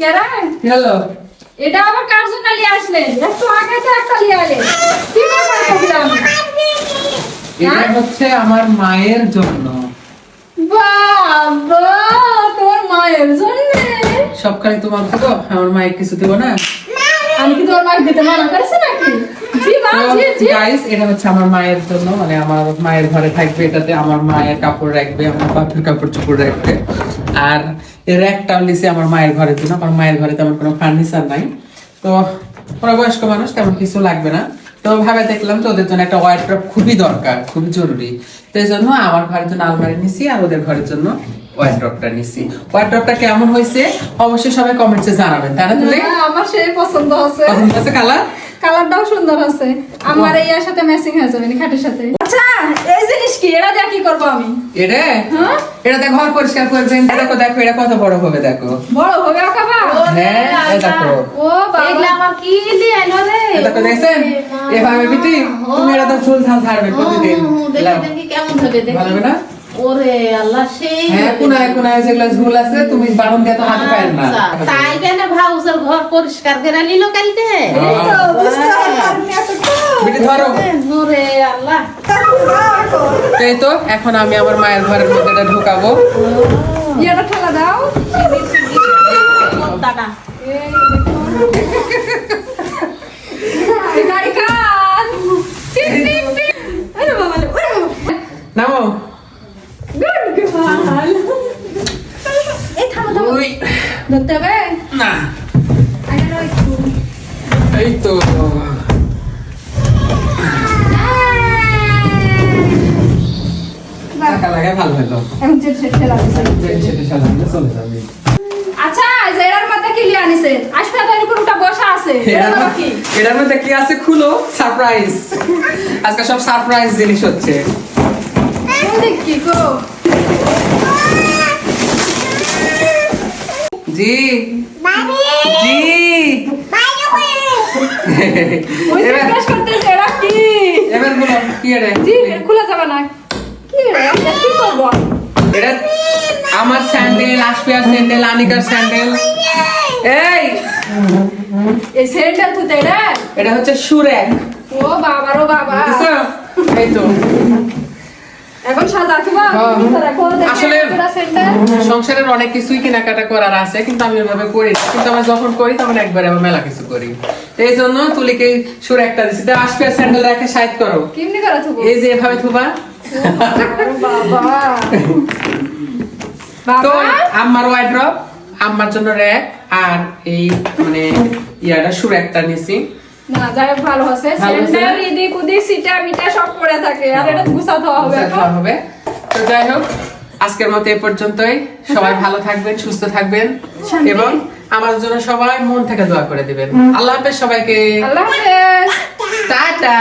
কেরা হ্যালো। এটা আবার কার জন্য নিয়ে আসলেন একটু আগে তো একটা নিয়ে আলে। কি করবেন এগুলো এটা হ্যাঁ? হচ্ছে আমার মায়ের জন্য। বাবা তোর মায়ের জন্য? সবখানে তোমার দেবো আমার মায়ের কিছু দেবো না? আমি কি তোর মাকে দিতে মানা করেছি নাকি? গাইস এটা হচ্ছে আমার মায়ের জন্য। মানে আমার মায়ের ঘরে থাকবে এটাতে আমার মায়ের কাপড় রাখবে আমার বাপের কাপড় চোপড় রাখবে। আর এর একটাও নিচে আমার মায়ের ঘরের জন্য আমার মায়ের ঘরে তেমন কোনো ফার্নিচার নাই। তো ওরা বয়স্ক মানুষ তেমন কিছু লাগবে না। তো ভাবে দেখলাম তো ওদের জন্য একটা ওয়ার্ড্রপ খুবই দরকার খুবই জরুরি। তো এই জন্য আমার ঘরের জন্য আলমারি নিছি আর ওদের ঘরের জন্য ওয়ার্ড্রপটা নিছি। ওয়ার্ড্রপটা কেমন হয়েছে অবশ্যই সবাই কমেন্টসে জানাবেন তাই না তুলে আমার সেই পছন্দ আছে পছন্দ আছে কালার? কালারটাও সুন্দর আছে আমার এই এর সাথে ম্যাচিং হয়ে যাবে খাটের সাথে। আচ্ছা কি? দিয়ে কি করব আমি। এটা হ্যাঁ? এটাতে ঘর পরিষ্কার করবেন দেখো দেখো এটা কত বড় হবে দেখো। বড় হবে আকাবা হ্যাঁ দেখো। ও বাবা। এগুলা আমার কি দিয়ে রে? দেখো দেখছেন? এভাবে বিটি তুমি এটা তো ফুল ঝাল ছাড়বে প্রতিদিন। দেখি দেখি কেমন হবে দেখি। ভালো হবে না? ওরে আল্লাহ সেই হ্যাঁ কোনায় কোনায় যেগুলো ঝুল আছে তুমি বারণ দিয়ে তো হাতে পারেন না। আচ্ছা, তাই কেন ঘর পরিষ্কার করে নিল কালকে? এই তো বুঝতে পারনি এতটা বিটি ধরো। ওরে আল্লাহ। এই তো এখন আমি আমার মায়ের ঘরের মধ্যে এটা ঢুকাবো। ইয়েটা ঠেলা দাও। নামো। ধরতে হবে? না। এই তো। টাকা লাগে ভালো হলো। এখন যে সে ঠেলা দিছে। যেটা সেটা চলে যাবে। আচ্ছা জেরার মধ্যে কি লিয়ে আনিছে? আসপাতার উপর ওটা বসা আছে। এটার মধ্যে- কি আছে? খুলো সারপ্রাইজ আজকে সব সারপ্রাইজ জিনিস হচ্ছে। ওই গো? জি। জি। এবার কি? এবার বলো কি এটা জি খোলা যাবে না। রে এটা আমার স্যান্ডেল আশপিয়ার স্যান্ডেল আনিকার স্যান্ডেল। এই এই স্যান্ডেল তুই এটা এটা হচ্ছে সুরেক। ও বাবা রো বাবা? এই তো। এখন সাদা কিবা? হ্যাঁ। আসলে সংসারের অনেক কিছুই কেনাকাটা করার আছে কিন্তু আমি ওইভাবে করি না। কিন্তু আমরা যখন করি তখন একবারে আবার মেলা কিছু করি। এই জন্য তুলিকে সুর একটা দিচ্ছি আশপিয়ার স্যান্ডেল রেখে সাইড করো। কেমনি করা থুবো? এই যে এভাবে থুবা। তো ওয়াইড্রপ জন্য র্যাক আর এই মানে ইয়াটা সুর একটা নিছি। না যাই হোক ভালো আছে স্যান্ডেল ইদি কুদি সিটা মিটা সব পড়ে থাকে। আর এটা গুছাতে হবে হবে। তো যাই হোক আজকের মতো এই পর্যন্তই। সবাই ভালো থাকবেন সুস্থ থাকবেন। এবং আমার জন্য সবাই মন থেকে দোয়া করে দিবেন। আল্লাহ হাফেজ সবাইকে। আল্লাহ হাফেজ। টাটা।